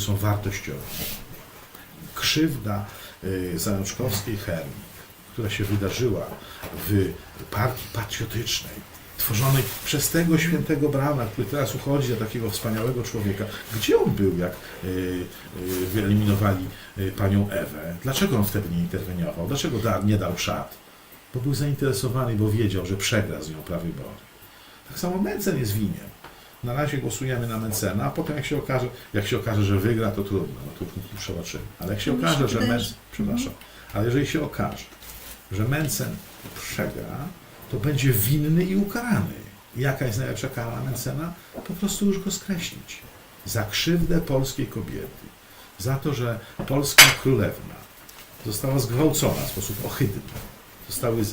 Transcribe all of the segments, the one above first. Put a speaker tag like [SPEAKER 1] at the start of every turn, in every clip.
[SPEAKER 1] są wartościowi. Krzywda y, zajączkowskiej chemii, która się wydarzyła w partii patriotycznej, tworzonej przez tego świętego Brauna, który teraz uchodzi za takiego wspaniałego człowieka. Gdzie on był, jak y, y, wyeliminowali panią Ewę? Dlaczego on wtedy nie interweniował? Dlaczego nie dał szat? Bo był zainteresowany, bo wiedział, że przegra z nią prawybory. Tak samo Mencen jest winien. Na razie głosujemy na Mencena, a potem jak się okaże, jak się okaże, że wygra, to trudno, no to przebaczymy. Ale jak się okaże, że Mencen, przepraszam, ale jeżeli się okaże, że Mencen przegra, to będzie winny i ukarany. Jaka jest najlepsza kara Mencena? Po prostu już go skreślić. Za krzywdę polskiej kobiety. Za to, że polska królewna została zgwałcona w sposób ohydny. Zostały.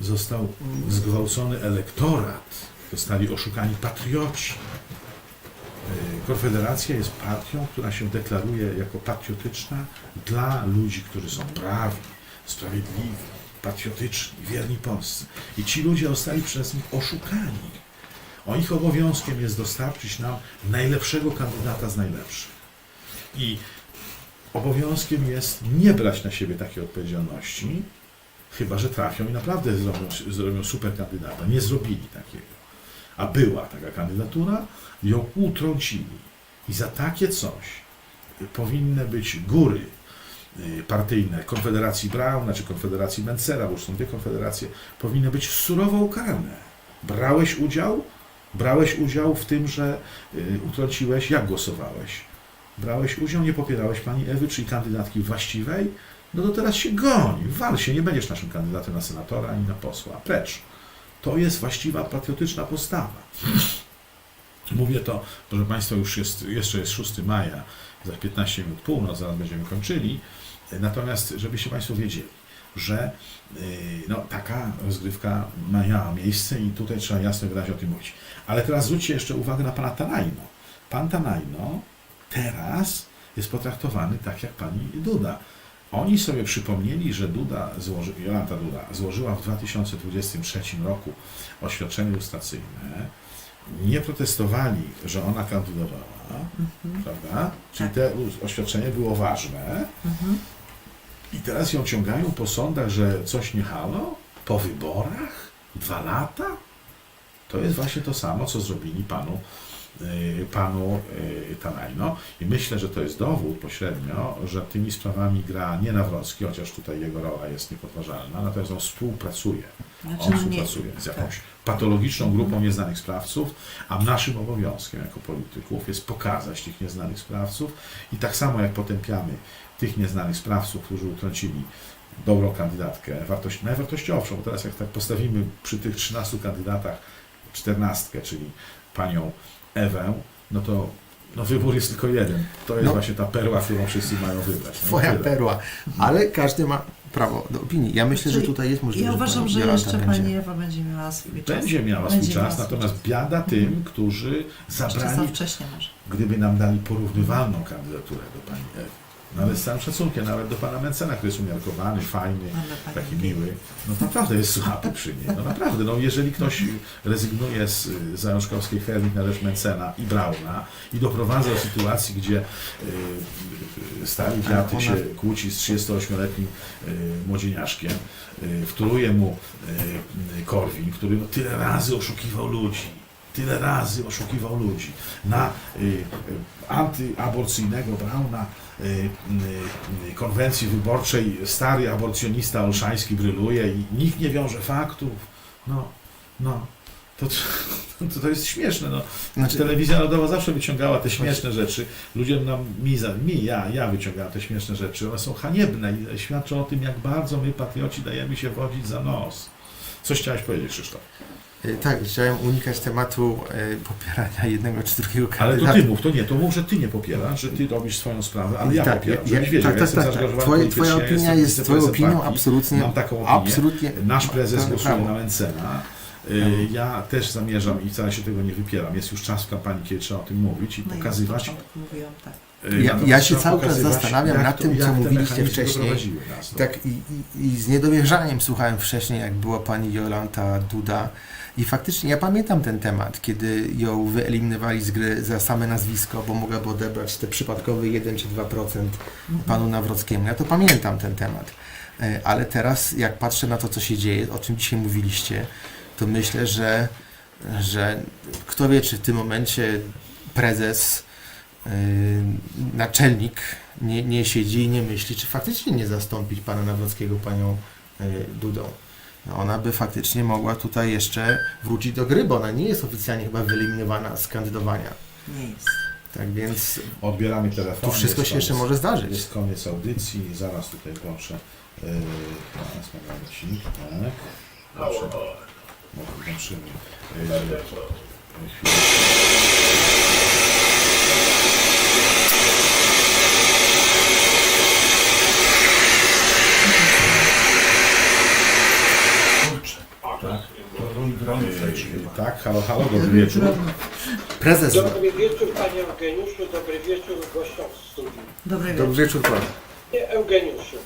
[SPEAKER 1] Został zgwałcony elektorat. Zostali oszukani patrioci. Yy, Konfederacja jest partią, która się deklaruje jako patriotyczna dla ludzi, którzy są prawi, sprawiedliwi, patriotyczni, wierni Polsce. I ci ludzie zostali przez nich oszukani. O ich obowiązkiem jest dostarczyć nam najlepszego kandydata z najlepszych. I obowiązkiem jest nie brać na siebie takiej odpowiedzialności, chyba że trafią i naprawdę zrobią, zrobią super kandydata. Nie zrobili takiego. A była taka kandydatura, ją utrącili. I za takie coś powinny być góry y, partyjne Konfederacji Brauna czy Konfederacji Mencera, bo już są dwie konfederacje, powinny być surowo ukarane. Brałeś udział? Brałeś udział w tym, że y, utrąciłeś? Jak głosowałeś? Brałeś udział, nie popierałeś pani Ewy, czyli kandydatki właściwej? No to teraz się goni, wal się, nie będziesz naszym kandydatem na senatora ani na posła. Precz. To jest właściwa, patriotyczna postawa. Mówię to, proszę Państwa, już jest, jeszcze jest 6 maja, za 15 minut północ, zaraz będziemy kończyli. Natomiast, żebyście Państwo wiedzieli, że yy, no, taka rozgrywka miała miejsce i tutaj trzeba jasno wyraźnie o tym mówić. Ale teraz zwróćcie jeszcze uwagę na pana Tanajno. Pan Tanajno teraz jest potraktowany tak jak pani Duda. Oni sobie przypomnieli, że Duda złoży, Jolanta Duda złożyła w 2023 roku oświadczenie lustracyjne. Nie protestowali, że ona kandydowała,
[SPEAKER 2] Mhm.
[SPEAKER 1] prawda? Czyli
[SPEAKER 2] Tak.
[SPEAKER 1] te us- oświadczenie było ważne.
[SPEAKER 2] Mhm.
[SPEAKER 1] I teraz ją ciągają po sądach, że coś nie halo? Po wyborach? Dwa lata? To jest właśnie to samo, co zrobili panu, yy, panu yy, Tanajno. I myślę, że to jest dowód pośrednio, że tymi sprawami gra nie Nawrocki, chociaż tutaj jego rola jest niepodważalna, natomiast on współpracuje.
[SPEAKER 2] Znaczy,
[SPEAKER 1] On
[SPEAKER 2] no
[SPEAKER 1] współpracuje z jakąś
[SPEAKER 2] tak.
[SPEAKER 1] patologiczną grupą nieznanych sprawców, a naszym obowiązkiem jako polityków jest pokazać tych nieznanych sprawców i tak samo jak potępiamy tych nieznanych sprawców, którzy utrącili dobrą kandydatkę, wartość, najwartościowszą, bo teraz jak tak postawimy przy tych 13 kandydatach 14, czyli panią Ewę, no to no wybór jest tylko jeden. To jest
[SPEAKER 3] No.
[SPEAKER 1] właśnie ta perła, którą wszyscy mają wybrać. No
[SPEAKER 3] Twoja
[SPEAKER 1] tyle.
[SPEAKER 3] perła. Ale każdy ma prawo do opinii. Ja myślę, że
[SPEAKER 2] Znaczy,
[SPEAKER 3] tutaj jest możliwe.
[SPEAKER 2] Ja uważam, że jeszcze
[SPEAKER 3] będzie.
[SPEAKER 2] pani Ewa będzie miała swój czas.
[SPEAKER 1] Będzie miała
[SPEAKER 2] Będzie
[SPEAKER 1] swój
[SPEAKER 2] miała
[SPEAKER 1] czas,
[SPEAKER 2] swój
[SPEAKER 1] natomiast
[SPEAKER 2] czas.
[SPEAKER 1] biada tym,
[SPEAKER 2] Mhm.
[SPEAKER 1] którzy zabrali
[SPEAKER 2] wcześniej może.
[SPEAKER 1] gdyby nam dali porównywalną kandydaturę do pani Ewy. No ale z całym szacunkiem, nawet do pana Mencena, który jest umiarkowany, fajny, taki miły, no naprawdę jest słaby przy niej. No naprawdę, no jeżeli ktoś rezygnuje z zajączkowskiej chemii na rzecz Mencena i Brauna i doprowadza do sytuacji, gdzie y, y, stary dziad
[SPEAKER 3] ona-
[SPEAKER 1] się kłóci z 38-letnim y, młodzieniaszkiem, y, wtóruje mu y, y, Korwin, który no, tyle razy oszukiwał ludzi, tyle razy oszukiwał ludzi na y, y, antyaborcyjnego Brauna y, y, konwencji wyborczej stary aborcjonista Olszański bryluje i nikt nie wiąże faktów. No, no. To, to, to jest śmieszne. No.
[SPEAKER 3] Znaczy,
[SPEAKER 1] Telewizja Narodowa zawsze wyciągała te śmieszne rzeczy. Ludzie nam, mi, za- mi ja, ja wyciągałem te śmieszne rzeczy. One są haniebne i świadczą o tym, jak bardzo my, patrioci, dajemy się wodzić za nos. Coś chciałeś powiedzieć, Krzysztof?
[SPEAKER 3] y, tak, chciałem unikać tematu y, popierania jednego czy drugiego
[SPEAKER 1] Ale to
[SPEAKER 3] kandydata.
[SPEAKER 1] ty mów, to nie, to mów, że ty nie popierasz, że ty robisz swoją sprawę, ale ja
[SPEAKER 3] tak,
[SPEAKER 1] popieram,
[SPEAKER 3] ja-
[SPEAKER 1] żebyś wiedział,
[SPEAKER 3] tak,
[SPEAKER 1] ja
[SPEAKER 3] tak,
[SPEAKER 1] jestem
[SPEAKER 3] tak, tak. twoja
[SPEAKER 1] politycznie,
[SPEAKER 3] opinia jest twoją opinią,
[SPEAKER 1] partii,
[SPEAKER 3] absolutnie.
[SPEAKER 1] Mam taką opinię.
[SPEAKER 3] Absolutnie.
[SPEAKER 1] Nasz prezes głosuje
[SPEAKER 3] prawo.
[SPEAKER 1] na Mencena. Y, Ja też zamierzam i wcale się tego nie wypieram. Jest już czas w kampanii, kiedy trzeba o tym mówić i
[SPEAKER 2] No
[SPEAKER 1] pokazywać,
[SPEAKER 2] początku mówiłam tak.
[SPEAKER 3] Ja- ja się cały czas zastanawiam nad tym, co mówiliście wcześniej.
[SPEAKER 1] nas do-
[SPEAKER 3] Tak, i, i, i z niedowierzaniem słuchałem wcześniej, jak była pani Jolanta Duda. I faktycznie ja pamiętam ten temat, kiedy ją wyeliminowali z gry za same nazwisko, bo mogłaby odebrać te przypadkowe 1 czy 2% panu Nawrockiemu. Ja to pamiętam ten temat. E, Ale teraz, jak patrzę na to, co się dzieje, o czym dzisiaj mówiliście, to myślę, że, że kto wie, czy w tym momencie prezes, naczelnik nie, nie siedzi i nie myśli, czy faktycznie nie zastąpić pana Nawrockiego panią yy, Dudą. Ona by faktycznie mogła tutaj jeszcze wrócić do gry, bo ona nie jest oficjalnie chyba wyeliminowana z kandydowania.
[SPEAKER 2] Nie jest.
[SPEAKER 3] Tak więc
[SPEAKER 1] Odbieramy telefon.
[SPEAKER 3] tu wszystko się jeszcze może zdarzyć.
[SPEAKER 1] Jest koniec audycji. Zaraz tutaj proszę. Yy, teraz momencik, tak. Proszę. Włączymy. Yy, chwilę. Yy, Tak, halo, halo, dobry wieczór.
[SPEAKER 3] Prezes,
[SPEAKER 4] Dobry wieczór Panie Eugeniuszu, dobry wieczór gościom w studiu.
[SPEAKER 2] Dobry wieczór.
[SPEAKER 3] dobry wieczór panu.
[SPEAKER 4] Nie Eugeniuszu.